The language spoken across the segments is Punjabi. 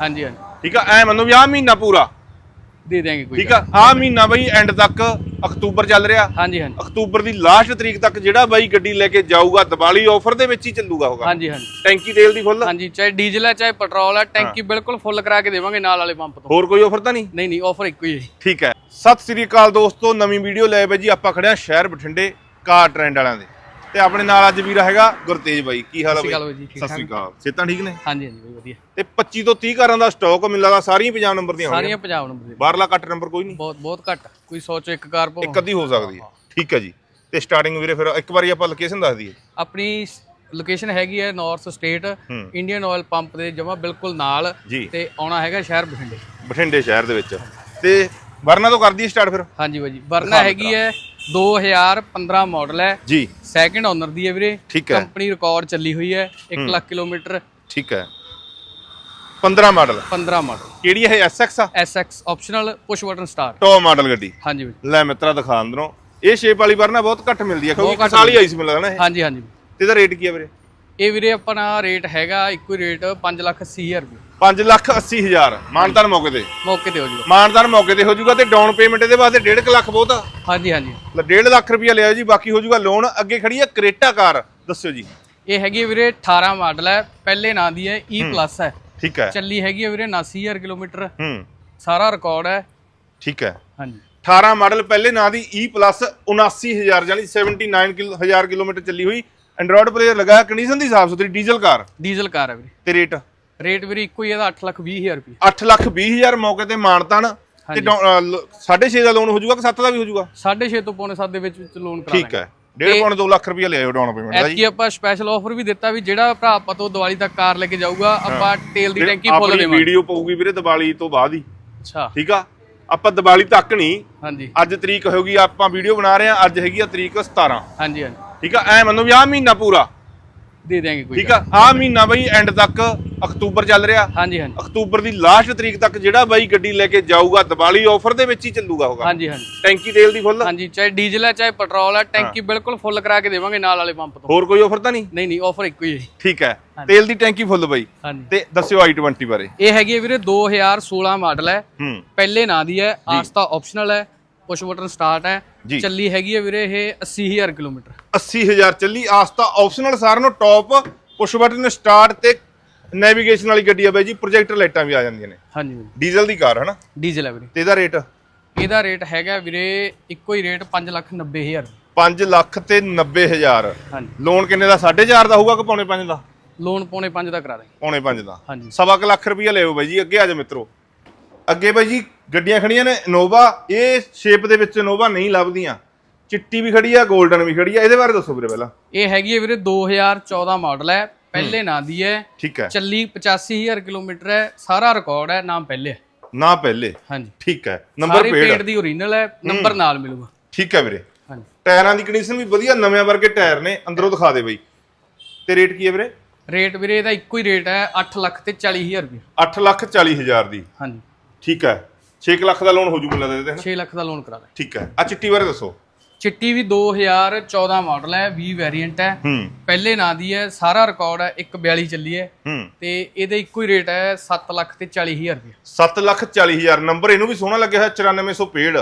ਹਾਂਜੀ ਹਾਂਜੀ। ਠੀਕ ਆ ਐ ਮੰਨੋ ਵੀ ਆ ਮਹੀਨਾ ਪੂਰਾ। ਦੇ ਦਿਆਂਗੇ ਕੋਈ ਠੀਕ ਆ ਆ ਮਹੀਨਾ ਬਈ ਐਂਡ ਤੱਕ ਅਕਤੂਬਰ ਚੱਲ ਰਿਹਾ। ਹਾਂਜੀ ਹਾਂਜੀ। ਅਕਤੂਬਰ ਦੀ ਲਾਸਟ ਤਰੀਕ ਤੱਕ ਜਿਹੜਾ ਬਾਈ ਗੱਡੀ ਲੈ ਕੇ ਜਾਊਗਾ ਦੀਵਾਲੀ ਆਫਰ ਦੇ ਵਿੱਚ ਹੀ ਚੱਲੂਗਾ ਹੋਗਾ। ਹਾਂਜੀ ਹਾਂਜੀ। ਟੈਂਕੀ ਤੇਲ ਦੀ ਫੁੱਲ? ਹਾਂਜੀ ਚਾਹੇ ਡੀਜ਼ਲ ਹੈ ਚਾਹੇ ਪੈਟਰੋਲ ਹੈ ਟੈਂਕੀ ਬਿਲਕੁਲ ਫੁੱਲ ਕਰਾ ਕੇ ਦੇਵਾਂਗੇ ਨਾਲ ਵਾਲੇ ਪੰਪ ਤੋਂ। ਹੋਰ ਕੋਈ ਆਫਰ ਤਾਂ ਨਹੀਂ? ਨਹੀਂ ਨਹੀਂ ਆਫਰ ਇੱਕੋ ਹੀ। ਠੀਕ ਹੈ। ਸਤਿ ਸ੍ਰੀ ਅਕਾਲ ਦੋਸਤੋ ਨਵੀਂ ਵੀਡੀਓ ਲੈ ਬਈ ਜੀ ਆਪਾਂ ਖੜਿਆ ਸ਼ਹਿਰ ਬਠਿੰਡੇ ਕਾਰ ਟ੍ਰੈਂਡ ਵਾਲਿਆਂ ਦੇ। ਤੇ ਆਪਣੇ ਨਾਲ ਅੱਜ ਵੀਰ ਹੈਗਾ ਗੁਰਤੇਜ ਬਾਈ। ਕੀ ਹਾਲ ਹੈ ਸਤਿ ਸ਼੍ਰੀ ਅਕਾਲ ਬਾਈ ਬਾਈ ਜੀ, ਠੀਕ ਸਤਿ ਸ੍ਰੀ ਅਕਾਲ। ਸਿਹਤਾਂ ਠੀਕ ਨੇ? ਹਾਂਜੀ ਹਾਂਜੀ ਬਈ ਵਧੀਆ। ਤੇ 25 ਤੋਂ 30 ਕਾਰਾਂ ਦਾ ਸਟਾਕ ਮਿਲ ਲੱਗਾ ਸਾਰੀਆਂ ਪੰਜਾਬ ਨੰਬਰ ਦੀਆਂ ਹੋਣਗੀਆਂ। ਸਾਰੀਆਂ ਪੰਜਾਬ ਨੰਬਰ ਦੇ ਬਾਹਰਲਾ ਕੱਟ ਨੰਬਰ ਕੋਈ ਨਹੀਂ। ਬਹੁਤ ਬਹੁਤ ਘੱਟ। ਕੋਈ 100 ਚੋਂ ਇੱਕ ਕਾਰ ਭੋ ਇੱਕ ਅੱਧੀ ਹੋ ਸਕਦੀ ਹੈ। ਠੀਕ ਹੈ ਜੀ। ਤੇ ਸਟਾਰਟਿੰਗ ਵੀਰੇ ਫਿਰ ਇੱਕ ਵਾਰੀ ਆਪਾਂ ਲੋਕੇਸ਼ਨ ਦੱਸ ਦਈਏ। ਆਪਣੀ ਲੋਕੇਸ਼ਨ ਹੈਗੀ ਹੈ ਨਾਰਥ ਸਟੇਟ ਹੂੰ। ਇੰਡੀਅਨ ਆਇਲ ਪੰਪ ਦੇ ਜਮਾ ਬਿਲਕੁਲ ਨਾਲ ਜੀ। ਤੇ ਆਉਣਾ ਹੈਗਾ ਸ਼ਹਿਰ ਬਠਿੰਡੇ। ਬਠਿੰਡੇ ਸ਼ਹਿਰ ਦੇ ਵਿੱਚ। ਤੇ ਵਰਨਾ ਤੋਂ ਕਰ ਦਈਏ ਸਟਾਰਟ ਫਿਰ? ਹਾਂਜੀ ਬਾਈ ਜੀ ਵਰਨਾ ਹੈਗੀ ਹੈ 2015 ਮਾਡਲ ਹੈ। ਜੀ। ਸੈਕਿੰਡ ਓਨਰ ਦੀ ਹੈ ਵੀਰੇ। ਠੀਕ ਹੈ। ਕੰਪਨੀ ਰਿਕਾਰਡ ਚੱਲੀ ਹੋਈ ਹੈ। 1 ਲੱਖ ਕਿਲੋਮੀਟਰ। ਠੀਕ ਹੈ। 15 ਮਾਡਲ 15 ਮਾਡਲ ਕਿਹੜੀ ਹੈ ਐਸਐਕਸ ਆ? SX optional push button start top model ਗੱਡੀ। ਹਾਂਜੀ ਬਾਈ ਲੈ ਮਿੱਤਰਾ ਦਿਖਾ ਅੰਦਰੋਂ। ਇਹ ਸ਼ੇਪ ਵਾਲੀ ਵਰਨਾ ਬਹੁਤ ਘੱਟ ਮਿਲਦੀ ਹੈ ਕਿਉਂਕਿ ਸਾਲ ਆਈ ਸੀ ਮੈਨੂੰ ਲੱਗਦਾ ਨਾ ਇਹ। ਹਾਂਜੀ ਹਾਂਜੀ। ਤੇ ਇਹਦਾ ਰੇਟ ਕੀ ਹੈ ਵੀਰੇ? ਇਹ ਵੀਰੇ ਆਪਣਾ ਰੇਟ ਹੈਗਾ ਇੱਕੋ ਰੇਟ 5 ਲੱਖ 80 ਹਜ਼ਾਰ ਰੁਪਏ। 5 ਲੱਖ 80 ਹਜ਼ਾਰ। ਮਾਨਦਾਨ ਮੌਕੇ ਤੇ। ਮੌਕੇ ਤੇ ਹੋ ਜੂਗਾ। ਮਾਨਦਾਨ ਮੌਕੇ ਤੇ ਹੋ ਜਾਊਗਾ ਤੇ ਡਾਊਨ ਪੇਮੈਂਟ ਇਹਦੇ ਵਾਸਤੇ 1.5 ਲੱਖ ਬਹੁਤ ਆ। ਹਾਂਜੀ ਹਾਂਜੀ। 1.5 ਲੱਖ ਰੁਪਇਆ ਲਿਆ ਜੀ ਬਾਕੀ ਹੋ ਜਾਊਗਾ ਲੋਨ ਅੱਗੇ ਖੜੀ ਹੈ ਕਰੇਟਾ ਕਾਰ ਦੱਸਿਓ ਜੀ। ਇਹ ਹੈਗੀ ਵੀਰੇ 18 ਮਾਡਲ ਹੈ ਪਹਿਲੇ ਨਾਂ ਦੀ ਹੈ E ਪਲੱਸ ਹੈ। ਠੀਕ ਹੈ। ਚੱਲੀ ਹੈਗੀ ਹੈ ਵੀਰੇ 79000 ਕਿਲੋਮੀਟਰ। ਹੂੰ। ਸਾਰਾ ਰਿਕਾਰਡ ਹੈ। ਠੀਕ ਹੈ। ਹਾਂਜੀ। 18 ਮਾਡਲ ਪਹਿਲੇ ਨਾਂ ਦੀ E ਪਲੱਸ 79000 ਯਾਨੀ 79000 ਕਿਲੋਮੀਟਰ ਚੱਲੀ ਹੋਈ। ਐਂਡਰੋਇਡ ਪਲੇਅਰ ਲਗਾਇਆ ਕੰਡੀਸ਼ਨ ਦੀ ਸਾਫ਼ ਸੁਥਰੀ ਡੀਜ਼ਲ ਕਾਰ। ਡੀਜ਼ਲ ਕਾਰ ਹੈ ਵੀਰੇ। ਤੇ ਰੇਟ ਰੇਟ ਵੀਰੇ ਇੱਕੋ ਹੀ ਇਹਦਾ 8 ਲੱਖ 20 ਹਜ਼ਾਰ ਰੁਪਏ 8 ਲੱਖ 20 ਹਜ਼ਾਰ ਮੌਕੇ ਤੇ ਮਾਨਤਾਨ ਤੇ 6.5 ਦਾ ਲੋਨ ਹੋ ਜਾਊਗਾ ਕਿ 7 ਦਾ ਵੀ ਹੋ ਜਾਊਗਾ 6.5 ਤੋਂ ਪੌਣੇ 7 ਦੇ ਵਿੱਚ ਵਿੱਚ ਲੋਨ ਕਰਾ ਠੀਕ ਹੈ। 1.5 ਪੌਣੇ 2 ਲੱਖ ਰੁਪਇਆ ਲਿਆਓ ਡਾਊਨ ਪੇਮੈਂਟ ਦਾ ਜੀ। ਆਪਾਂ ਸਪੈਸ਼ਲ ਆਫਰ ਵੀ ਦਿੱਤਾ ਵੀ ਜਿਹੜਾ ਭਰਾ ਆਪਾਂ ਤੋਂ ਦੀਵਾਲੀ ਤੱਕ ਕਾਰ ਲੈ ਕੇ ਜਾਊਗਾ ਆਪਾਂ ਤੇਲ ਦੀ ਟੈਂਕੀ ਫੁੱਲ ਆਪਣੀ ਦੇਵਾਂਗੇ। ਵੀਡੀਓ ਪਊਗੀ ਵੀਰੇ ਦੀਵਾਲੀ ਤੋਂ ਬਾਅਦ ਹੀ। ਅੱਛਾ। ਠੀਕ ਆ? ਆਪਾਂ ਦੀਵਾਲੀ ਤੱਕ ਨਹੀਂ ਹਾਂਜੀ। ਅੱਜ ਤਰੀਕ ਹੋਗੀ ਆਪਾਂ ਵੀਡੀਓ ਬਣਾ ਰਹੇ ਆ ਅੱਜ ਹੈਗੀ ਆ ਤਰੀਕ 17 ਹਾਂਜੀ ਹਾਂਜੀ। ਠੀਕ ਆ? ਐ ਮੰਨੋ ਵੀ ਆ ਮਹੀਨਾ ਪੂਰਾ। ਦੇ ਦਿਆਂਗੇ ਕੋਈ ਠੀਕ ਆ? ਆ ਮਹੀਨਾ ਬਈ ਐਂਡ ਤੱਕ ਅਕਤੂਬਰ ਚੱਲ ਰਿਹਾ। ਹਾਂਜੀ ਹਾਂਜੀ। ਅਕਤੂਬਰ ਦੀ ਲਾਸਟ ਤਰੀਕ ਤੱਕ ਜਿਹੜਾ ਬਾਈ ਗੱਡੀ ਲੈ ਕੇ ਜਾਊਗਾ ਦੀਵਾਲੀ ਆਫਰ ਦੇ ਵਿੱਚ ਹੀ ਚੱਲੂਗਾ ਹੋਗਾ ਹਾਂਜੀ ਹਾਂਜੀ। ਟੈਂਕੀ ਤੇਲ ਦੀ ਫੁੱਲ? ਹਾਂਜੀ ਚਾਹੇ ਡੀਜ਼ਲ ਹੈ ਚਾਹੇ ਪੈਟਰੋਲ ਹੈ ਟੈਂਕੀ ਬਿਲਕੁਲ ਫੁੱਲ ਕਰਾ ਕੇ ਦੇਵਾਂਗੇ ਨਾਲ ਵਾਲੇ ਪੰਪ ਤੋਂ। ਹੋਰ ਕੋਈ ਆਫਰ ਤਾਂ ਨਹੀਂ? ਨਹੀਂ ਨਹੀਂ ਆਫਰ ਇੱਕੋ ਹੀ ਹੈ। ਠੀਕ ਹੈ। ਤੇਲ ਦੀ ਟੈਂਕੀ ਫੁੱਲ ਬਾਈ। ਤੇ ਦੱਸਿਓ i20 ਬਾਰੇ। ਇਹ ਹੈਗੀ ਹੈ ਵੀਰੇ 2016 ਮਾਡਲ ਹੈ। ਪਹਿਲੇ ਨਾਂ ਦੀ ਹੈ ਆਸਤਾ ਆਪਸ਼ਨਲ ਹੈ ਪੁਸ਼ ਬਟਨ ਸਟਾਰਟ ਹੈ। ਚੱਲੀ ਹੈਗੀ ਹੈ ਵੀਰੇ ਇਹ 80000 ਕਿਲੋਮੀਟਰ। 80000 ਚੱਲੀ ਆਸਤਾ ਆਪਸ਼ਨਲ ਸਾਰਿਆਂ ਨੂੰ ਟੌਪ ਪੁਸ਼ ਬਟਨ ਸਟਾਰਟ ਤੇ ਨੈਵੀਗੇਸ਼ਨ ਵਾਲੀ ਗੱਡੀ ਆ ਬਾਈ ਜੀ ਪ੍ਰੋਜੈਕਟਰ ਲਾਈਟਾਂ ਵੀ ਆ ਜਾਂਦੀਆਂ ਨੇ। ਹਾਂਜੀ। ਵੀਰੇ ਡੀਜ਼ਲ ਦੀ ਕਾਰ ਹੈ ਨਾ ਡੀਜ਼ਲ ਹੈ ਵੀਰੇ। ਤੇ ਇਹਦਾ ਰੇਟ ਇਹਦਾ ਰੇਟ ਹੈਗਾ ਵੀਰੇ ਇੱਕੋ ਹੀ ਰੇਟ 590000 5 ਲੱਖ ਤੇ 90000 ਹਾਂਜੀ। ਲੋਨ ਕਿੰਨੇ ਦਾ? 4.5 ਦਾ ਹੋਊਗਾ ਕਿ ਪੌਣੇ 5 ਦਾ? ਲੋਨ ਪੌਣੇ 5 ਦਾ ਕਰਾ ਦਾਂਗੇ। ਪੌਣੇ 5 ਦਾ। ਹਾਂਜੀ। ਸਵਾ ਕੁ ਲੱਖ ਰੁਪਇਆ ਲਿਓ ਬਾਈ ਜੀ ਅੱਗੇ ਆ ਜਾ ਮਿੱਤਰੋ। ਅੱਗੇ ਬਾਈ ਜੀ ਗੱਡੀਆਂ ਖੜੀਆਂ ਨੇ ਇਨੋਵਾ ਇਹ ਸ਼ੇਪ ਦੇ ਵਿੱਚ ਇਨੋਵਾ ਨਹੀਂ ਲੱਭਦੀਆਂ। ਚਿੱਟੀ ਵੀ ਖੜੀ ਆ 골ਡਨ ਵੀ ਖੜੀ ਆ। ਇਹਦੇ ਬਾਰੇ ਦੱਸੋ ਵੀਰੇ ਪਹਿਲਾਂ। ਇਹ ਹੈਗੀ ਹੈ ਵੀਰੇ 2014 ਮਾਡਲ ਹੈ। ਪਹਿਲੇ ਨਾਂ ਦੀ ਹੈ। ਠੀਕ ਹੈ। ਚੱਲੀ 85000 ਕਿਲੋਮੀਟਰ ਹੈ। ਸਾਰਾ ਰਿਕਾਰਡ ਹੈ ਨਾਮ ਪਹਿਲੇ। ਹੈ ਨਾ ਪਹਿਲੇ। ਹਾਂਜੀ। ਠੀਕ ਹੈ। ਨੰਬਰ ਪੇਡ ਦੀ ਓਰੀਜਨਲ ਹੈ। ਨੰਬਰ ਨਾਲ ਮਿਲੂਗਾ। ਠੀਕ ਹੈ ਵੀਰੇ। ਹਾਂਜੀ। ਟਾਇਰਾਂ ਦੀ ਕੰਡੀਸ਼ਨ ਵੀ ਵਧੀਆ ਨਵੇਂ ਵਰਗੇ ਟਾਇਰ ਨੇ। ਅੰਦਰੋਂ ਦਿਖਾ ਦੇ ਬਾਈ। ਤੇ ਰੇਟ ਕੀ ਹੈ ਵੀਰੇ? ਰੇਟ ਵੀਰੇ ਇਹਦਾ ਇੱਕੋ ਹੀ ਰੇਟ ਹੈ 8 ਲੱਖ ਤੇ 40000 ਰੁਪਏ। 8 ਲੱਖ 40 ਹਜ਼ਾਰ ਦੀ। ਹਾਂਜੀ। ਠੀਕ ਹੈ। 6 ਲੱਖ ਦਾ ਲੋਨ ਹੋ ਜੂ ਮਿਲਦਾ ਤੇ 6 ਲੱਖ ਦਾ ਲੋਨ ਕਰਾ ਦਾਂਗੇ ਠੀਕ ਹੈ। ਆ ਚਿੱਟੀ ਬਾਰੇ ਦੱਸੋ। ਚਿੱਟੀ ਵੀ 2014 ਮਾਡਲ ਹੈ 20 ਵੇਰੀਐਂਟ ਹੈ। ਪਹਿਲੇ ਨਾਂ ਦੀ ਹੈ ਸਾਰਾ ਰਿਕਾਰਡ ਹੈ 142 ਚੱਲੀ ਹੈ। ਤੇ ਇਹਦੇ ਇੱਕੋ ਹੀ ਰੇਟ ਹੈ 7 ਲੱਖ ਤੇ 40000 ਰੁਪਏ। 7 ਲੱਖ 40 ਹਜ਼ਾਰ। ਨੰਬਰ ਇਹਨੂੰ ਵੀ ਸੋਹਣਾ ਲੱਗਿਆ ਹੈ 9400 ਪੇਡ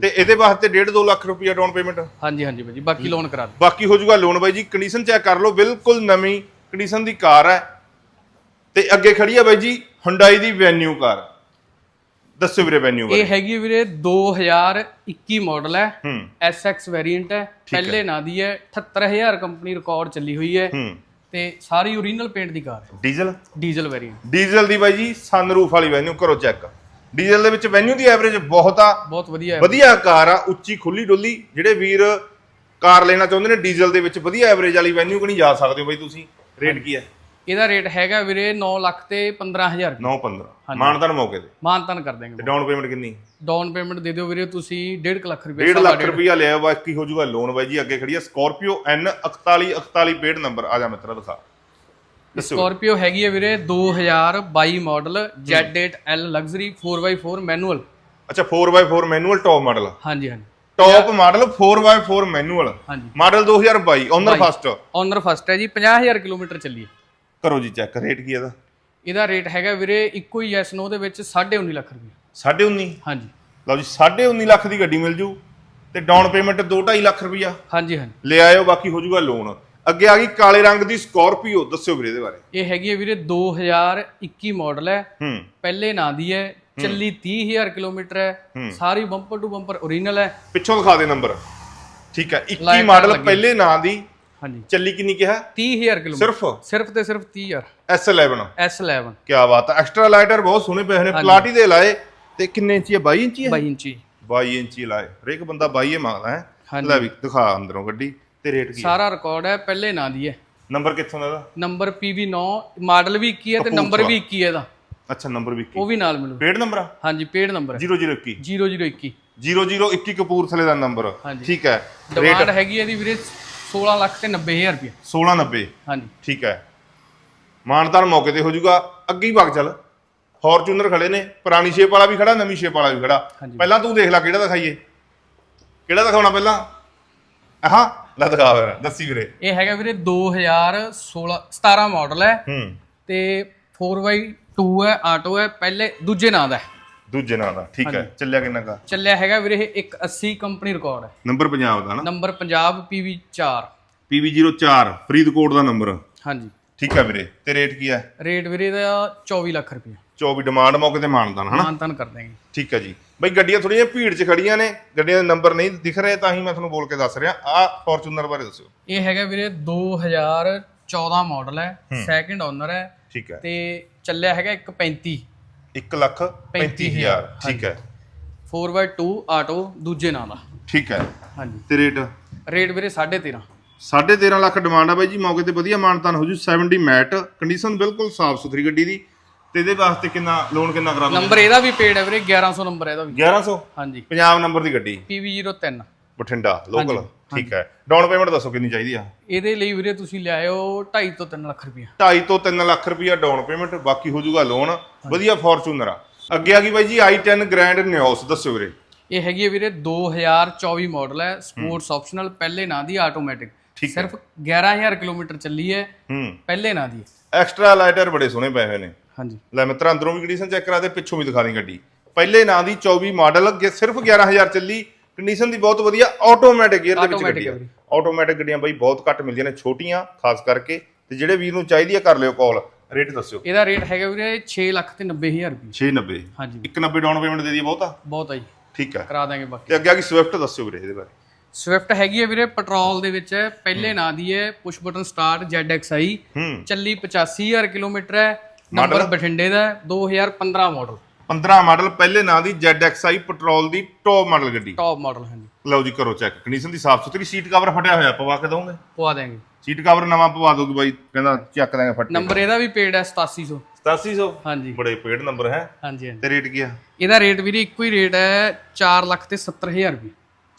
ਤੇ ਇਹਦੇ ਵਾਸਤੇ 1.5 2 ਲੱਖ ਰੁਪਇਆ ਡਾਊਨ ਪੇਮੈਂਟ ਹਾਂਜੀ ਹਾਂਜੀ ਭਾਜੀ ਬਾਕੀ ਲੋਨ ਕਰਾ ਦਾਂਗੇ ਬਾਕੀ ਹੋ ਜਾਊਗਾ ਲੋਨ ਬਾਈ ਜੀ ਕੰਡੀਸ਼ਨ ਚੈੱਕ ਕਰ ਲਓ ਬਿਲਕੁਲ ਨਵੀਂ ਕੰਡੀਸ਼ਨ ਦੀ ਕਾਰ ਹੈ। ਤੇ ਅੱਗੇ ਖੜੀ ਹੈ ਬਾਈ ਜੀ ਹੁੰਡਾਈ ਦੀ ਵੈਨਿਊ ਕਾਰ। ਦੱਸੋ ਵੀਰੇ ਵੈਨਿਊ ਇਹ ਬਾਰੇ ਹੈਗੀ ਹੈ ਵੀਰੇ 2021 ਮਾਡਲ ਹੈ। SX ਵੇਰੀਐਂਟ ਹੈ। ਪਹਿਲੇ ਨਾਂ ਦੀ ਹੈ। 78000 ਕੰਪਨੀ ਰਿਕਾਰਡ ਚੱਲੀ ਹੋਈ ਹੈ। ਤੇ ਸਾਰੀ ਓਰੀਜਨਲ ਪੇਂਟ ਦੀ ਕਾਰ ਹੈ। ਡੀਜ਼ਲ ਡੀਜ਼ਲ ਵੇਰੀਐਂਟ ਡੀਜ਼ਲ ਦੀ ਬਾਈ ਜੀ ਸਨਰੂਫ ਵਾਲੀ ਵੈਨਿਊ ਕਰੋ ਚੈੱਕ ਡੀਜ਼ਲ ਦੇ ਵਿੱਚ ਵੈਨਿਊ ਦੀ ਐਵਰੇਜ ਬਹੁਤ ਆ। ਬਹੁਤ ਵਧੀਆ ਵਧੀਆ ਕਾਰ ਆ ਉੱਚੀ ਖੁੱਲੀ ਡੁੱਲੀ। ਜਿਹੜੇ ਵੀਰ ਕਾਰ ਲੈਣਾ ਚਾਹੁੰਦੇ ਨੇ ਡੀਜ਼ਲ ਦੇ ਵਿੱਚ ਵਧੀਆ ਐਵਰੇਜ ਵਾਲੀ ਵੈਨਿਊ ਕਣੀ ਜਾ ਸਕਦੇ ਹੋ ਬਾਈ ਤੁਸੀਂ। ਰੇਟ ਕੀ ਹੈ? ਇਹਦਾ ਰੇਟ ਹੈਗਾ ਵੀਰੇ 9 ਲੱਖ ਤੇ 15000 ਰੁਪਏ 9 15 ਮਾਨਦਾਨ ਮੌਕੇ ਤੇ? ਮਾਨਤਨ ਕਰ ਤੇ ਦੇਂਗੇ ਡਾਊਨ ਪੇਮੈਂਟ ਕਿੰਨੀ? ਡਾਊਨ ਪੇਮੈਂਟ ਦੇ ਦਿਓ ਵੀਰੇ ਤੁਸੀਂ 1.5 ਲੱਖ ਰੁਪਏ 1.5 ਲੱਖ ਰੁਪਇਆ ਲਿਆ ਬਾਕੀ ਹੋ ਜਾਊਗਾ ਲੋਨ ਬਾਈ ਜੀ ਅੱਗੇ ਖੜੀ ਹੈ ਸਕਾਰਪੀਓ N 41 41 ਪੇਡ ਨੰਬਰ। ਆ ਜਾ ਮਿੱਤਰਾ ਦਿਖਾ। ਸਕਾਰਪੀਓ ਹੈਗੀ ਹੈ। ਵੀਰੇ 2022 model Z8L luxury 4x4 manual ਅੱਛਾ 4x4 ਮੈਨੂਅਲ ਟੌਪ ਮਾਡਲ ਹਾਂਜੀ ਹਾਂਜੀ। ਟੌਪ ਮਾਡਲ 4x4 ਮੈਨੂਅਲ ਹਾਂਜੀ। Model 2022 owner first owner first ਹੈ ਜੀ 50000 ਕਿਲੋਮੀਟਰ ਚੱਲੀ ਹੈ। ਕਰੋ ਜੀ ਚੈੱਕ ਰੇਟ ਕੀ ਇਹਦਾ? ਇਹਦਾ ਰੇਟ ਹੈਗਾ ਵੀਰੇ ਇੱਕੋ ਹੀ ਐਸ ਨੋ ਦੇ ਵਿੱਚ 19.5 ਲੱਖ ਰੁਪਏ 19.5 ਹਾਂਜੀ। ਲਓ ਜੀ 19.5 ਲੱਖ ਦੀ ਗੱਡੀ ਮਿਲ ਜੂ ਤੇ ਡਾਊਨ ਪੇਮੈਂਟ 2.5 ਲੱਖ ਰੁਪਈਆ। ਹਾਂਜੀ ਹਾਂਜੀ। ਲੈ ਆਇਓ ਬਾਕੀ ਹੋ ਜਾਊਗਾ ਲੋਨ ਅੱਗੇ ਆ ਗਈ ਕਾਲੇ ਰੰਗ ਦੀ ਸਕੋਰਪੀਓ ਦੱਸਿਓ ਵੀਰੇ ਇਹਦੇ ਬਾਰੇ। ਇਹ ਹੈਗੀ ਹੈ ਵੀਰੇ 2021 ਮਾਡਲ ਹੈ। ਹੂੰ। ਪਹਿਲੇ ਨਾਂ ਦੀ ਹੈ ਚੱਲੀ 30000 ਕਿਲੋਮੀਟਰ ਹੈ। ਸਾਰੀ ਬੰਪਰ ਟੂ ਬੰਪਰ ਓਰੀਜਨਲ ਹੈ। ਪਿੱਛੋਂ ਦਿਖਾ ਦੇ ਨੰਬਰ ਠੀਕ ਹੈ 21 Light ਮਾਡਲ। ਪਹਿਲੇ ਨਾਂ ਦੀ ਹਾਂਜੀ। ਚੱਲੀ ਕਿੰਨੀ ਕਿਹਾ? 30000 ਕਿਲੋਮੀਟਰ। ਸਿਰਫ? ਸਿਰਫ ਤੇ ਸਿਰਫ 30000 S11? S11 ਕੀ ਬਾਤ ਹੈ। ਐਕਸਟਰਾ ਲਾਈਟਰ ਬਹੁਤ ਸੋਹਣੇ ਪਏ ਨੇ। ਪਲਾਟੀ ਦੇ ਲਾਏ। ਤੇ ਕਿੰਨੇ ਇੰਚੀ ਹੈ? 22 ਇੰਚੀ ਹੈ? 22 ਇੰਚੀ। 22 ਇੰਚੀ ਲਾਏ। ਹਰੇਕ ਬੰਦਾ 22 ਹੀ ਮੰਗਦਾ ਹੈ। ਲੈ ਵੀ ਦਿਖਾ ਅੰਦਰੋਂ ਗੱਡੀ। ਤੇ ਰੇਟ ਕੀ ਸਾਰਾ ਰਿਕਾਰਡ ਹੈ ਪਹਿਲੇ ਨਾਂ ਦੀ ਹੈ। ਨੰਬਰ ਕਿੱਥੋਂ ਦਾ ਇਹਦਾ? ਨੰਬਰ PV9 ਮਾਡਲ ਵੀ 21 ਹੈ ਤੇ ਨੰਬਰ ਵੀ 21 ਹੈ ਇਹਦਾ। ਅੱਛਾ ਨੰਬਰ ਵੀ ਉਹ ਵੀ ਨਾਲ ਮਿਲੂ। ਪੇਡ ਨੰਬਰ ਆ? ਹਾਂਜੀ ਪੇਡ ਨੰਬਰ ਹੈ। 0021 0021 0021 ਕਪੂਰਥਲੇ ਦਾ ਨੰਬਰ। ਠੀਕ ਹੈ। ਡਿਮਾਂਡ ਹੈਗੀ ਇਹਦੀ ਵੀਰੇ। 16 ਲੱਖ ਤੇ 90000 ਰੁਪਏ। 1690 ਹਾਂਜੀ। ਠੀਕ ਹੈ। ਮਾਨਤਾਨ ਮੌਕੇ ਤੇ ਹੋ ਜਾਊਗਾ। ਅੱਗੇ ਹੀ ਵਗ ਚੱਲ। ਫੋਰਚੂਨਰ ਖੜੇ ਨੇ। ਪੁਰਾਣੀ ਸ਼ੇਪ ਵਾਲਾ ਵੀ ਖੜਾ ਨਵੀਂ ਸ਼ੇਪ ਵਾਲਾ ਵੀ ਖੜਾ। ਹਾਂਜੀ। ਪਹਿਲਾਂ ਤੂੰ ਦੇਖ ਲੈ ਕਿਹੜਾ ਦਿਖਾਈਏ? ਕਿਹੜਾ ਦਿਖਾਉਣਾ ਪਹਿਲਾਂ? ਆਹਾਂ ਲੈ ਦਿਖਾ ਫਿਰ ਦੱਸੀ ਵੀਰੇ। ਇਹ ਹੈਗਾ ਵੀਰੇ 2016 17 ਮਾਡਲ ਹੈ। ਹੂੰ। ਤੇ 4x2 ਹੈ ਆਟੋ ਹੈ ਪਹਿਲੇ ਦੂਜੇ ਨਾਂ ਦਾ ਹੈ। ਦੂਜੇ ਨਾਂ ਦਾ ਠੀਕ ਹੈ। ਚੱਲਿਆ ਕਿੰਨਾ ਕਾ? ਚੱਲਿਆ ਹੈਗਾ ਵੀਰੇ ਇਹ 180 ਕੰਪਨੀ ਰਿਕਾਰਡ ਹੈ। ਨੰਬਰ ਪੰਜਾਬ ਦਾ ਨਾ? Number Punjab PV4 PV04 Faridkot ਦਾ ਨੰਬਰ। ਹਾਂਜੀ। ਠੀਕ ਹੈ ਵੀਰੇ ਤੇ ਰੇਟ ਕੀ ਹੈ? ਰੇਟ ਵੀਰੇ ਦਾ 24 ਲੱਖ ਰੁਪਏ। 24 ਡਿਮਾਂਡ ਮੌਕੇ ਤੇ ਮਾਨਦਾਨ ਹਨਾ? ਮਾਨਤਾਨ ਕਰ ਦਾਂਗੇ ਠੀਕ ਹੈ ਜੀ। ਬਈ ਗੱਡੀਆਂ ਥੋੜੀਆਂ ਭੀੜ 'ਚ ਖੜੀਆਂ ਨੇ ਗੱਡੀਆਂ ਦੇ ਨੰਬਰ ਨਹੀਂ ਦਿਖ ਰਹੇ ਤਾਂ ਹੀ ਮੈਂ ਤੁਹਾਨੂੰ ਬੋਲ ਕੇ ਦੱਸ ਰਿਹਾ। ਆ ਫੋਰਚੂਨਰ ਬਾਰੇ ਦੱਸਿਓ। ਇਹ ਹੈਗਾ ਵੀਰੇ 2014 ਮਾਡਲ ਹੈ ਸੈਕਿੰਡ ਓਨਰ ਹੈ ਠੀਕ ਹੈ। ਤੇ ਚੱਲਿਆ ਹੈਗਾ 135 1 ਲੱਖ 35000 ਠੀਕ ਹੈ। 4x2 ਆਟੋ ਦੂਜੇ ਨਾਂ ਦਾ। ਠੀਕ ਹੈ। ਹਾਂਜੀ। ਤੇ ਰੇਟ ਰੇਟ ਵੀਰੇ 13.5 13.5 ਲੱਖ ਡਿਮਾਂਡ ਆ ਬਾਈ ਜੀ। ਮੌਕੇ ਤੇ ਵਧੀਆ ਮਾਨਤਾਨ ਹੋ ਜੂ। 70 ਮੈਟ ਕੰਡੀਸ਼ਨ ਬਿਲਕੁਲ ਸਾਫ਼ ਸੁਥਰੀ ਗੱਡੀ ਦੀ। ਤੇ ਇਹਦੇ ਵਾਸਤੇ ਕਿੰਨਾ ਲੋਨ ਕਿੰਨਾ ਕਰਾ ਦੋਗੇ ਨੰਬਰ ਇਹਦਾ ਵੀ ਪੇਡ ਹੈ ਵੀਰੇ 1100 ਨੰਬਰ ਇਹਦਾ ਵੀ। 1100 ਹਾਂਜੀ। ਪੰਜਾਬ ਨੰਬਰ ਦੀ ਗੱਡੀ। PV03 ਬਠਿੰਡਾ ਲੋਕਲ ਠੀਕ ਹੈ। ਡਾਊਨ ਪੇਮੈਂਟ ਦੱਸੋ ਕਿੰਨੀ ਚਾਹੀਦੀ ਆ? ਇਹਦੇ ਲਈ ਵੀਰੇ ਤੁਸੀਂ ਲਿਆਇਓ 2.5 ਤੋਂ 3 ਲੱਖ ਰੁਪਏ 2.5 ਤੋਂ 3 ਲੱਖ ਰੁਪਈਆ ਡਾਊਨ ਪੇਮੈਂਟ ਬਾਕੀ ਹੋ ਜਾਊਗਾ ਲੋਨ ਵਧੀਆ ਫੋਰਚੂਨਰ ਆ। ਅੱਗੇ ਆ ਗਈ ਬਾਈ ਜੀ i10 ਗ੍ਰੈਂਡ ਨਿਓਸ ਦੱਸੋ ਵੀਰੇ। ਇਹ ਹੈਗੀ ਹੈ ਵੀਰੇ 2024 ਮਾਡਲ ਹੈ ਸਪੋਰਟਸ ਆਪਸ਼ਨਲ ਪਹਿਲੇ ਨਾਂ ਦੀ ਆਟੋਮੈਟਿਕ। ਸਿਰਫ 11000 ਕਿਲੋਮੀਟਰ ਚੱਲੀ ਹੈ ਪਹਿਲੇ ਨਾਂ ਦੀ। ਐਕਸਟਰਾ ਲਾਈਟਰ ਬੜੇ ਸੋਹਣੇ ਪਏ ਹੋਏ ਨੇ। ਹਾਂਜੀ। ਲੈ ਮਿੱਤਰਾਂ ਅੰਦਰੋਂ ਵੀ ਕੰਡੀਸ਼ਨ ਚੈੱਕ ਕਰਾ ਦੇ ਪਿੱਛੋਂ ਵੀ ਦਿਖਾ ਦੀ ਗੱਡੀ। ਪਹਿਲੇ ਨਾਂ ਦੀ 24 ਮਾਡਲ ਅੱਗੇ ਸਿਰਫ 11000 ਚੱਲੀ ਕੰਡੀਸ਼ਨ ਦੀ ਬਹੁਤ ਵਧੀਆ ਆਟੋਮੈਟਿਕ ਗੇਅਰ ਦੇ ਵਿੱਚ Automatic ਗੱਡੀ ਹੈ ਵੀਰੇ। ਆਟੋਮੈਟਿਕ ਗੱਡੀਆਂ ਬਾਈ ਬਹੁਤ ਘੱਟ ਮਿਲਦੀਆਂ ਨੇ ਛੋਟੀਆਂ ਖਾਸ ਕਰਕੇ। ਤੇ ਜਿਹੜੇ ਵੀਰ ਨੂੰ ਚਾਹੀਦੀ ਆ ਕਰ ਲਿਓ ਕਾਲ ਰੇਟ ਦੱਸਿਓ। ਇਹਦਾ ਰੇਟ ਹੈਗਾ ਵੀਰੇ 6 ਲੱਖ ਤੇ 90000 ਰੁਪਏ। 690 ਹਾਂਜੀ। 190 ਡਾਊਨ ਪੇਮੈਂਟ ਦੇ ਦਈਏ ਬਹੁਤਾ ਬਹੁਤ ਆ ਜੀ। ਠੀਕ ਹੈ ਕਰਾ ਦਾਂਗੇ ਬਾਕੀ। ਤੇ ਅੱਗੇ ਆ ਗਈ ਸਵਿਫਟ ਦੱਸਿਓ ਵੀਰੇ ਇਹਦੇ ਬਾਰੇ। ਸਵਿਫਟ ਹੈਗੀ ਹੈ ਵੀਰੇ ਪੈਟਰੋਲ ਦੇ ਵਿੱਚ। ਹੈ ਪਹਿਲੇ ਨਾਂ ਦੀ ਹੈ ਪੁਸ਼ ਬਟਨ ਸਟਾਰਟ ZXi ਹੂੰ। ਚੱਲੀ 85000 ਕਿਲੋਮੀਟਰ ਹੈ। ਨੰਬਰ ਬਠਿੰਡੇ ਦਾ ਹੈ, 2015 ਮਾਡਲ 15 ਮਾਡਲ ਪਹਿਲੇ ਨਾਂ ਦੀ ZXi ਪੈਟਰੋਲ ਦੀ ਟੌਪ ਮਾਡਲ ਗੱਡੀ। ਟੌਪ ਮਾਡਲ ਹਾਂਜੀ। ਲਓ ਜੀ ਕਰੋ ਚੈੱਕ ਕੰਡੀਸ਼ਨ ਦੀ ਸਾਫ਼ ਸੁਥਰੀ ਸੀਟ ਕਵਰ ਫਟਿਆ ਹੋਇਆ ਪਵਾ ਕੇ ਦੋਗੇ? ਪਵਾ ਦਾਂਗੇ ਸੀਟ ਕਵਰ ਨਵਾਂ ਪਵਾ ਦੋਗੇ ਬਾਈ ਕਹਿੰਦਾ ਚੱਕ ਦਾਂਗੇ ਫਟ। ਨੰਬਰ ਇਹਦਾ ਵੀ ਪੇਡ ਹੈ 8700 8700 ਹਾਂਜੀ। ਬੜੇ ਪੇਡ ਨੰਬਰ ਹੈ। ਹਾਂਜੀ ਹਾਂਜੀ। ਤੇ ਰੇਟ ਕੀ ਆ? ਇਹਦਾ ਰੇਟ ਵੀਰੇ ਇੱਕੋ ਹੀ ਰੇਟ ਹੈ 4 ਲੱਖ ਤੇ 70000 ਰੁਪਏ।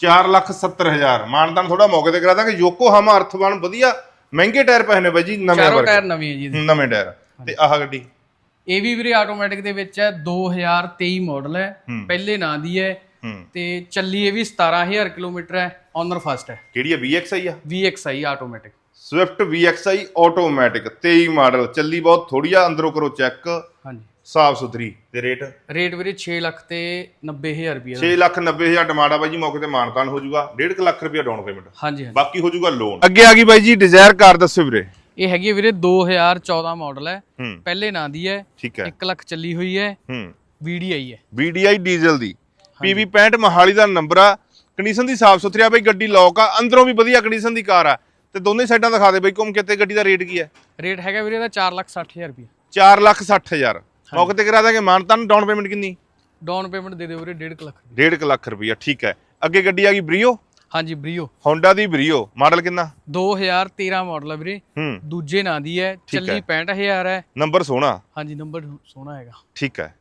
4 ਲੱਖ 70 ਹਜ਼ਾਰ। ਮਾਨਦਾਨ ਥੋੜਾ ਮੌਕੇ ਤੇ ਕਰਾ ਦਾਂਗੇ। ਯੋਕੋ ਹਮਾ ਅਰਥਵਾਨ ਵਧੀਆ ਮਹਿੰਗੇ ਟਾਇਰ ਪਏ ਨੇ ਬਾਈ ਜੀ ਨਵੇਂ ਚਾਰੋਂ ਟਾਇਰ ਨਵੇਂ ਹੈ ਜੀ ਇਹਦੇ। ਨਵੇਂ ਟਾਇਰ। ਤੇ ਆਹ ਗੱਡੀ। ਇਹ ਵੀ ਵੀਰੇ ਆਟੋਮੈਟਿਕ ਦੇ ਵਿੱਚ ਹੈ 2023 ਮਾਡਲ ਹੈ ਹੂੰ। ਪਹਿਲੇ ਨਾਂ ਦੀ ਹੈ ਹੂੰ। ਤੇ ਚੱਲੀ ਇਹ ਵੀ 17000 ਕਿਲੋਮੀਟਰ ਹੈ ਓਨਰ ਫਸਟ ਹੈ। ਕਿਹੜੀ ਆ? VXI ਆ VXi automatic swift VXI automatic 23 model ਚੱਲੀ ਬਹੁਤ ਥੋੜੀ ਆ ਅੰਦਰੋਂ ਕਰੋ ਚੈੱਕ ਹਾਂਜੀ। ਸਾਫ਼ ਸੁਥਰੀ। ਤੇ ਰੇਟ ਰੇਟ ਵੀਰੇ 6 ਲੱਖ ਤੇ 90000 ਰੁਪਏ ਦਾ। 6 ਲੱਖ 90 ਹਜ਼ਾਰ ਡਿਮਾਂਡ ਆ ਬਾਈ ਜੀ ਮੌਕੇ ਤੇ ਮਾਨਤਾਨ ਹੋ ਜਾਊਗਾ। 1.5 ਲੱਖ ਰੁਪਏ ਡਾਊਨ ਪੇਮੈਂਟ ਹਾਂਜੀ ਹਾਂਜੀ। ਬਾਕੀ ਹੋ ਜਾਊਗਾ ਲੋਨ ਅੱਗੇ ਆ ਗਈ ਬਾਈ ਜੀ ਡਿਜ਼ਾਇਰ ਕਾਰ ਦੱਸੋ ਵੀਰੇ। ਇਹ ਹੈਗੀ ਹੈ ਵੀਰੇ 2014 ਮਾਡਲ ਹੈ। ਹੂੰ। ਪਹਿਲੇ ਨਾਂ ਦੀ ਹੈ। ਠੀਕ ਹੈ। 1 ਲੱਖ ਚੱਲੀ ਹੋਈ ਹੈ। ਹੂੰ। VDI ਹੈ। VDI ਡੀਜ਼ਲ ਦੀ। PV 65 ਮਹਾਲੀ ਦਾ ਨੰਬਰ ਆ। ਕੰਡੀਸ਼ਨ ਦੀ ਸਾਫ਼ ਸੁਥਰੀ ਆ ਬਈ ਗੱਡੀ ਲੌਕ ਆ। ਅੰਦਰੋਂ ਵੀ ਵਧੀਆ ਕੰਡੀਸ਼ਨ ਦੀ ਕਾਰ ਆ। ਤੇ ਦੋਨੇ ਸਾਈਡਾਂ ਦਿਖਾ ਦੇ ਬਈ ਘੁੰਮ ਕੇ ਤੇ ਗੱਡੀ ਦਾ ਰੇਟ ਕੀ ਹੈ? ਰੇਟ ਹੈਗਾ ਵੀਰੇ ਦਾ 4 ਲੱਖ 60000 ਰੁਪਏ 4 ਲੱਖ 60 ਹਜ਼ਾਰ। ਮੌਕੇ ਤੇ ਕਰਾ ਦਾਂਗੇ ਮਾਨਤਾਨ ਡਾਊਨ ਪੇਮੈਂਟ ਕਿੰਨੀ? ਡਾਊਨ ਪੇਮੈਂਟ ਦੇ ਦਿਓ ਵੀਰੇ 1.5 ਲੱਖ ਰੁਪਏ। 1.5 ਲੱਖ ਰੁਪਈਆ। ਠੀਕ ਹੈ। ਅੱਗੇ ਗੱਡੀ ਆ ਗਈ ਬਰੀਓ। ਹਾਂਜੀ ਬਰੀਓ ਹੋਂਡਾ ਦੀ ਬਰੀਓ ਮਾਡਲ ਕਿੰਨਾ? 2013 ਮਾਡਲ ਹੈ ਵੀਰੇ। ਹੂੰ। ਦੂਜੇ ਨਾਂ ਦੀ ਹੈ ਚੱਲੀ 65000 ਹੈ। ਨੰਬਰ ਸੋਹਣਾ। ਹਾਂਜੀ ਨੰਬਰ ਸੋਹਣਾ ਹੈਗਾ। ਠੀਕ ਹੈ।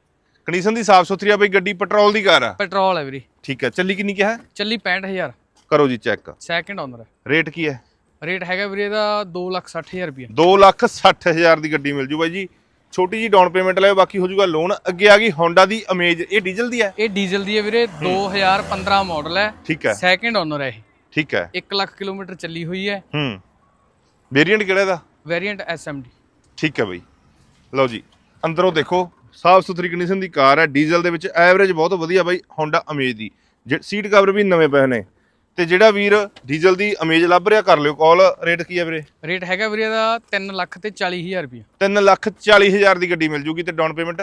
ਕੰਡੀਸ਼ਨ ਦੀ ਸਾਫ਼ ਸੁਥਰੀ ਆ ਬਈ ਗੱਡੀ ਪੈਟਰੋਲ ਦੀ ਕਾਰ ਆ। ਪੈਟਰੋਲ ਹੈ ਵੀਰੇ। ਠੀਕ ਹੈ। ਚੱਲੀ ਕਿੰਨੀ ਕਿਹਾ? ਚੱਲੀ 65000 ਕਰੋ ਜੀ ਚੈੱਕ ਸੈਕਿੰਡ ਓਨਰ ਹੈ। ਰੇਟ ਕੀ ਹੈ? ਰੇਟ ਹੈਗਾ ਵੀਰੇ ਦਾ 260000 ਰੁਪਏ 2 ਲੱਖ 60 ਹਜ਼ਾਰ ਦੀ ਗੱਡੀ ਮਿਲ ਜੂ ਬਾਈ ਜੀ। ਛੋਟੀ ਜੀ ਡਾਊਨ ਪੇਮੈਂਟ ਲਾਓ ਬਾਕੀ ਹੋ ਜਾਊਗਾ ਲੋਨ ਅੱਗੇ ਆ ਗਈ ਹੋਂਡਾ ਦੀ ਅਮੇਜ ਇਹ ਡੀਜ਼ਲ ਦੀ ਹੈ? ਇਹ ਡੀਜ਼ਲ ਦੀ ਹੈ ਵੀਰੇ 2015 ਮਾਡਲ ਹੈ। ਠੀਕ ਹੈ। ਸੈਕਿੰਡ ਓਨਰ ਹੈ ਠੀਕ ਹੈ। ਇਹ 1 ਲੱਖ ਕਿਲੋਮੀਟਰ ਚੱਲੀ ਹੋਈ ਹੈ। ਹੂੰ। ਵੇਰੀਐਂਟ ਕਿਹੜਾ ਦਾ ਵੇਰੀਐਂਟ SMD ਠੀਕ ਹੈ ਬਈ। ਲਓ ਜੀ ਅੰਦਰੋਂ ਦੇਖੋ ਸਾਫ਼ ਸੁਥਰੀ ਕੰਡੀਸ਼ਨ ਦੀ ਕਾਰ ਹੈ। ਡੀਜ਼ਲ ਦੇ ਵਿੱਚ ਐਵਰੇਜ ਬਹੁਤ ਵਧੀਆ ਬਾਈ Honda ਅਮੇਜ ਦੀ। ਸੀਟ ਕਵਰ ਵੀ ਨਵੇਂ ਪਏ ਨੇ। ਤੇ ਜਿਹੜਾ ਵੀਰ ਡੀਜ਼ਲ ਦੀ ਅਮੇਜ ਲੱਭ ਰਿਹਾ ਕਰ ਲਿਓ ਕਾਲ ਰੇਟ ਕੀ ਹੈ ਵੀਰੇ? ਰੇਟ ਹੈਗਾ ਵੀਰੇ ਦਾ 3 ਲੱਖ ਤੇ 40000 ਰੁਪਏ 3 ਲੱਖ 40 ਹਜ਼ਾਰ ਦੀ ਗੱਡੀ ਮਿਲ ਜੂਗੀ ਤੇ ਡਾਊਨ ਪੇਮੈਂਟ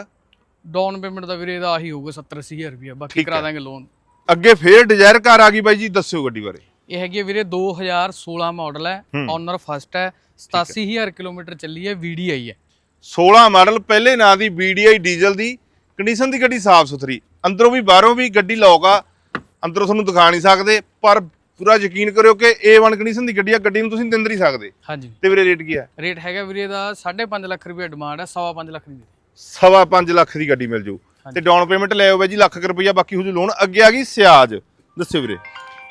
ਡਾਊਨ ਪੇਮੈਂਟ ਦਾ ਵੀਰੇ ਦਾ ਆਹੀ ਹੋਊਗਾ 70 80000 ਰੁਪਏ ਬਾਕੀ ਕਰਾ। ਦਾਂਗੇ ਲੋਨ ਅੱਗੇ ਫੇਰ ਡਿਜ਼ਾਇਰ ਕਾਰ ਆ ਗਈ ਬਾਈ ਜੀ ਦੱਸਿਓ ਗੱਡੀ ਬਾਰੇ। ਇਹ ਹੈਗੀ ਵੀਰੇ 2016 ਮਾਡਲ ਹੈ। ਓਨਰ ਫਸਟ ਹੈ 87000 ਕਿਲੋਮੀਟਰ ਚੱਲੀ ਹੈ VDI ਹੈ। 16 ਮਾਡਲ ਪਹਿਲੇ ਨਾਂ ਦੀ BDI ਡੀਜ਼ਲ ਦੀ ਕੰਡੀਸ਼ਨ ਦੀ ਗੱਡੀ ਸਾਫ਼ ਸੁਥਰੀ ਅੰਦਰੋਂ ਵੀ ਬਾਹਰੋਂ ਵੀ ਗੱਡੀ ਲੋਕ ਆ ਅੰਦਰੋਂ ਤੁਹਾਨੂੰ ਦਿਖਾ ਨਹੀਂ ਸਕਦੇ ਪਰ ਪੂਰਾ ਯਕੀਨ ਕਰਿਓ ਕਿ A1 ਕੰਡੀਸ਼ਨ ਦੀ ਗੱਡੀ ਆ ਗੱਡੀ ਨੂੰ ਤੁਸੀਂ ਦਿੰਦ ਨਹੀਂ ਸਕਦੇ। ਹਾਂਜੀ। ਤੇ ਵੀਰੇ ਰੇਟ ਕੀ ਹੈ ਰੇਟ ਹੈਗਾ ਵੀਰੇ ਦਾ 5.5 ਲੱਖ ਰੁਪਏ ਡਿਮਾਂਡ ਹੈ 5.5 ਲੱਖ ਦੀ। ਸਵਾ 5 ਲੱਖ ਦੀ ਗੱਡੀ ਮਿਲ ਜੂ। ਤੇ ਡਾਊਨ ਪੇਮੈਂਟ ਲੈ ਆਓ ਬਾਈ ਜੀ ਲੱਖ ਰੁਪਈਆ ਬਾਕੀ ਹੋ ਜੂ ਲੋਨ ਅੱਗੇ ਆ ਗਈ ਸਿਆਜ। ਦੱਸਿਓ ਵੀਰੇ।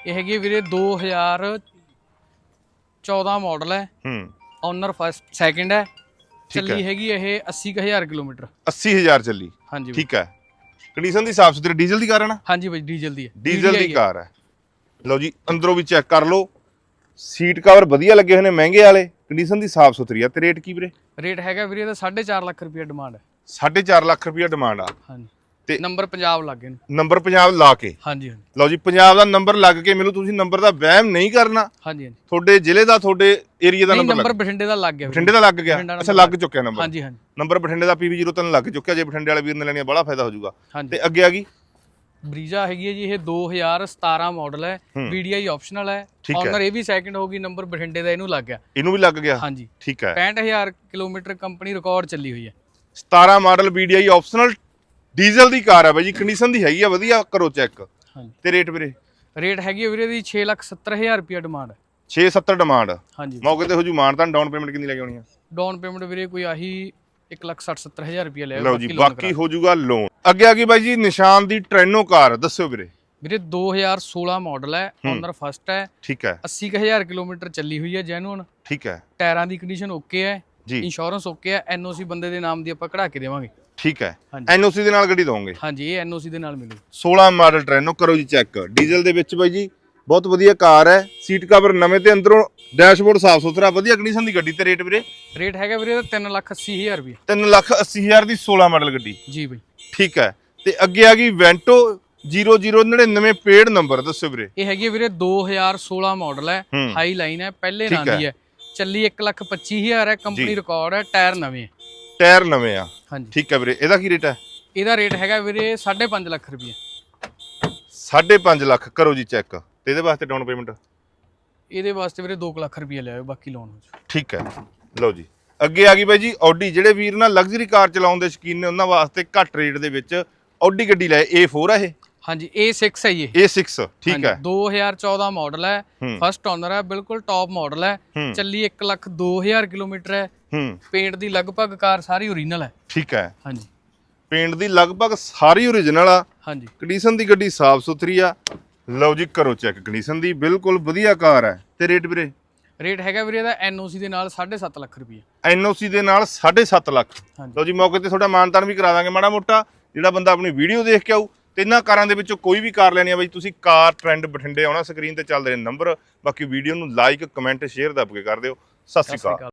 ਇਹ ਹੈਗੀ ਵੀਰੇ 2014 ਮਾਡਲ ਹੈ। ਹੂੰ ਓਨਰ ਫਸਟ ਸੈਕਿੰਡ ਹੈ। ਚੱਲੀ ਹੈਗੀ ਇਹ 80000 ਕਿਲੋਮੀਟਰ। 80000 ਚੱਲੀ। ਹਾਂਜੀ। ਠੀਕ ਹੈ ਕੰਡੀਸ਼ਨ ਦੀ ਸਾਫ਼ ਸੁਥਰੀ ਡੀਜ਼ਲ ਦੀ ਕਾਰ ਹੈ ਨਾ? ਹਾਂਜੀ ਬਾਈ ਡੀਜ਼ਲ ਦੀ ਹੈ। ਡੀਜ਼ਲ ਦੀ। ਕਾਰ ਹੈ। ਲਓ ਜੀ ਅੰਦਰੋਂ ਵੀ ਚੈੱਕ ਕਰ ਲਓ। ਸੀਟ ਕਵਰ ਵਧੀਆ ਲੱਗੇ ਹੋਏ ਨੇ ਮਹਿੰਗੇ ਵਾਲੇ। ਕੰਡੀਸ਼ਨ ਦੀ ਸਾਫ਼ ਸੁਥਰੀ ਆ ਤੇ ਰੇਟ ਕੀ ਵੀਰੇ? ਰੇਟ ਹੈਗਾ ਵੀਰੇ ਦਾ 4.5 ਲੱਖ ਰੁਪਏ ਡਿਮਾਂਡ ਹੈ। 4.5 ਲੱਖ ਰੁਪਈਆ ਡਿਮਾਂਡ ਆ। ਹਾਂਜੀ। ਤੇ- ਨੰਬਰ ਪੰਜਾਬ ਲੱਗੇ ਨੇ। ਨੰਬਰ ਪੰਜਾਬ ਲਾ ਕੇ। ਹਾਂਜੀ ਹਾਂਜੀ। ਲਓ ਜੀ ਪੰਜਾਬ ਦਾ ਨੰਬਰ ਲੱਗ ਕੇ ਮੈਨੂੰ ਤੁਸੀਂ ਨੰਬਰ ਦਾ ਵਹਿਮ ਨਹੀਂ ਕਰਨਾ। ਹਾਂਜੀ ਹਾਂਜੀ। ਤੁਹਾਡੇ ਜ਼ਿਲ੍ਹੇ ਦਾ ਤੁਹਾਡੇ ਏਰੀਆ ਦਾ ਨੰਬਰ ਨੰਬਰ ਬਠਿੰਡੇ ਦਾ ਲੱਗ ਗਿਆ। ਬਠਿੰਡੇ ਦਾ ਲੱਗ ਗਿਆ। ਅੱਛਾ ਲੱਗ ਚੁੱਕਿਆ ਨੰਬਰ। ਹਾਂਜੀ ਹਾਂਜੀ। ਨੰਬਰ ਬਠਿੰਡੇ ਦਾ PV03 ਲੱਗ ਚੁੱਕਿਆ। ਜੇ ਬਠਿੰਡੇ ਵਾਲੇ ਵੀਰ ਨੇ ਲੈਣੀ ਆ ਬੜਾ ਫਾਇਦਾ ਹੋ ਜਾਊਗਾ ਤੇ ਅੱਗੇ ਆ ਗਈ। ਬਰੀਜ਼ਾ ਹੈਗੀ ਹੈ ਜੀ ਇਹ 2017 ਮਾਡਲ ਹੈ। VDI ਆਪਸ਼ਨਲ ਹੈ। ਠੀਕ ਹੈ। ਓਨਰ ਇਹ ਵੀ ਸੈਕਿੰਡ ਹੋਗੀ ਨੰਬਰ ਬਠਿੰਡੇ ਦਾ ਇਹਨੂੰ ਲੱਗ ਗਿਆ। ਇਹਨੂੰ ਵੀ ਲੱਗ ਗਿਆ। ਹਾਂਜੀ। ਠੀਕ ਹੈ। 65000 ਕਿਲੋਮੀਟਰ ਕੰਪਨੀ ਰਿਕਾਰਡ ਚੱਲੀ ਹੋਈ ਹੈ। 17 ਮਾਡਲ BDI ਆਪਸ਼ਨਲ ਡੀਜ਼ਲ ਦੀ ਕਾਰ ਹੈ ਬਾਈ ਜੀ ਕੰਡੀਸ਼ਨ ਦੀ ਹੈਗੀ ਆ ਵਧੀਆ ਕਰੋ ਚੈੱਕ ਹਾਂਜੀ। ਤੇ ਰੇਟ ਵੀਰੇ? ਰੇਟ ਹੈਗੀ ਵੀਰੇ ਦੀ 670000 ਰੁਪਏ ਡਿਮਾਂਡ 670 ਡਿਮਾਂਡ ਹਾਂਜੀ। ਮੌਕੇ ਤੇ ਹੋ ਜੂ ਡਾਊਨ ਪੇਮੈਂਟ ਕਿੰਨੀ ਲੱਗ ਆਉਣੀ ਆ? ਡਾਊਨ ਪੇਮੈਂਟ ਵੀਰੇ ਕੋਈ ਆਹੀ 160000 ਰੁਪਏ ਲੈ ਲਓ ਜੀ ਬਾਕੀ ਹੋ ਜੂਗਾ ਲੋਨ ਅੱਗੇ ਆ ਗਈ ਬਾਈ ਜੀ ਨਿਸ਼ਾਨ ਦੀ ਟ੍ਰੈਨੋ ਕਾਰ ਦੱਸਿਓ ਵੀਰੇ। ਵੀਰੇ 2016 ਮਾਡਲ ਹੈ ਓਨਰ ਫਸਟ ਹੈ। ਠੀਕ ਹੈ। 80000 ਕਿਲੋਮੀਟਰ ਚੱਲੀ ਹੋਈ ਹੈ ਜੈਨੂਨ ਠੀਕ ਹੈ। ਟਾਇਰਾਂ ਦੀ ਕੰਡੀਸ਼ਨ ਓਕੇ ਹੈ ਇੰਸ਼ੋਰੈਂਸ ਓਕੇ ਹੈ ਐਨਓਸੀ ਬੰਦੇ ਦੇ ਨਾਮ ਦੀ ਆਪਾਂ ਕਢਾ ਕੇ ਦੇਵਾਂਗੇ। ਠੀਕ ਹੈ। ਹਾਂਜੀ। ਐਨਓਸੀ ਦੇ ਨਾਲ ਗੱਡੀ ਦਵਾਂਗੇ? ਹਾਂਜੀ ਇਹ ਐਨਓਸੀ ਦੇ ਨਾਲ ਮਿਲੂ। 16 ਮਾਡਲ ਟ੍ਰੈਨੋ ਕਰੋ ਜੀ ਚੈੱਕ। ਡੀਜ਼ਲ ਦੇ ਵਿੱਚ ਬਾਈ ਜੀ ਬਹੁਤ ਵਧੀਆ ਕਾਰ ਹੈ। ਸੀਟ ਕਵਰ ਨਵੇਂ ਤੇ ਅੰਦਰੋਂ ਡੈਸ਼ਬੋਰਡ ਸਾਫ਼ ਸੁਥਰਾ ਵਧੀਆ ਕੰਡੀਸ਼ਨ ਦੀ ਗੱਡੀ ਤੇ ਰੇਟ ਵੀਰੇ। ਰੇਟ ਹੈਗਾ ਵੀਰੇ ਦਾ 380000 ਰੁਪਏ। 3 ਲੱਖ 80 ਹਜ਼ਾਰ ਦੀ 16 ਮਾਡਲ ਗੱਡੀ। ਜੀ ਬਈ। ਠੀਕ ਹੈ। ਤੇ ਅੱਗੇ ਆ ਗਈ ਵੈਂਟੋ 0099 ਪੇਡ ਨੰਬਰ ਦੱਸਿਓ ਵੀਰੇ। ਇਹ ਹੈਗੀ ਹੈ ਵੀਰੇ 2016 ਮਾਡਲ ਹੈ। ਹੂੰ। ਹਾਈ ਲਾਈਨ ਹੈ ਪਹਿਲੇ ਠੀਕ ਨਾਂ ਦੀ ਹੈ। ਹੈ। ਚੱਲੀ 125000 ਹੈ ਜੀ। ਕੰਪਨੀ ਰਿਕਾਰਡ ਹੈ ਟਾਇਰ ਨਵੇਂ ਹੈ। ਟਾਇਰ ਨਵੇਂ ਆ। ਹਾਂਜੀ। ਠੀਕ ਹੈ ਵੀਰੇ ਇਹਦਾ ਕੀ ਰੇਟ ਹੈ? ਇਹਦਾ ਰੇਟ ਹੈਗਾ ਵੀਰੇ 5.5 ਲੱਖ ਰੁਪਏ 5.5 ਲੱਖ ਕਰੋ ਜੀ ਚੈੱਕ। ਤੇ ਇਹਦੇ ਵਾਸਤੇ ਡਾਊਨ ਪੇਮੈਂਟ ਇਹਦੇ ਵਾਸਤੇ ਵੀਰੇ 2 ਲੱਖ ਰੁਪਏ ਲਿਆਓ ਬਾਕੀ ਲੋਨ ਹੋ ਜਾਊ। ਠੀਕ ਹੈ ਲਓ ਜੀ। ਅੱਗੇ ਆ ਗਈ ਬਾਈ ਜੀ ਆਡੀ ਜਿਹੜੇ ਵੀਰ ਨਾ ਲਗਜ਼ਰੀ ਕਾਰ ਚਲਾਉਣ ਦੇ ਸ਼ੌਕੀਨ ਨੇ ਉਹਨਾਂ ਵਾਸਤੇ ਘੱਟ ਰੇਟ ਦੇ ਵਿੱਚ ਆਡੀ ਗੱਡੀ ਲੈ A4 ਆ ਇਹ। ਹਾਂਜੀ A6 ਹੈ ਇਹ। A6 ਠੀਕ ਹੈ। 2014 ਮਾਡਲ ਹੈ। ਫਸਟ ਓਨਰ ਹੈ ਬਿਲਕੁਲ ਟੌਪ ਮਾਡਲ ਹੈ। ਚੱਲੀ 1 ਲੱਖ 2000 ਕਿਲੋਮੀਟਰ ਹੈ। ਪੇਂਟ ਦੀ ਲਗਭਗ ਕਾਰ ਸਾਰੀ ਓਰੀਜਨਲ ਹੈ। ਠੀਕ ਹੈ। ਹਾਂਜੀ। ਪੇਂਟ ਦੀ ਲਗਭਗ ਸਾਰੀ ਓਰੀਜਨਲ ਆ। ਹਾਂਜੀ। ਕੰਡੀਸ਼ਨ ਦੀ ਗੱਡੀ ਸਾਫ਼ ਸੁਥਰੀ ਆ। ਲਓ ਜੀ ਕਰੋ ਚੈੱਕ ਕੰਡੀਸ਼ਨ ਦੀ। ਬਿਲਕੁਲ ਵਧੀਆ ਕਾਰ ਹੈ। ਤੇ ਰੇਟ ਵੀਰੇ? ਰੇਟ ਹੈਗਾ ਵੀਰੇ ਦਾ ਐਨਓਸੀ ਦੇ ਨਾਲ 7.5 ਲੱਖ ਰੁਪਏ ਐਨਓਸੀ ਦੇ ਨਾਲ 7.5 ਲੱਖ। ਲਓ ਜੀ ਮੌਕੇ ਤੇ ਤੁਹਾਡਾ ਮਾਨਤਾਨ ਵੀ ਕਰਾ ਦਾਂਗੇ ਮਾੜਾ ਮੋਟਾ। ਜਿਹੜਾ ਬੰਦਾ ਆਪਣੀ ਵੀਡੀਓ ਦੇਖ ਕੇ ਆਊ ਤੇ ਇਹਨਾਂ ਕਾਰਾਂ ਦੇ ਵਿੱਚੋਂ ਕੋਈ ਵੀ ਕਾਰ ਲੈਣੀ ਆ ਬਾਈ, ਤੁਸੀਂ ਕਾਰ ਟ੍ਰੈਂਡ ਬਠਿੰਡੇ ਆਉਣਾ ਸਕਰੀਨ ਤੇ ਚੱਲਦੇ ਨੇ ਨੰਬਰ ਬਾਕੀ ਵੀਡੀਓ ਨੂੰ ਲਾਈਕ ਕਮੈਂਟ ਸ਼ੇਅਰ ਦੱਬ ਕੇ ਕਰ ਦਿਓ। ਸਤਿ ਸ਼੍ਰੀ ਅਕਾਲ।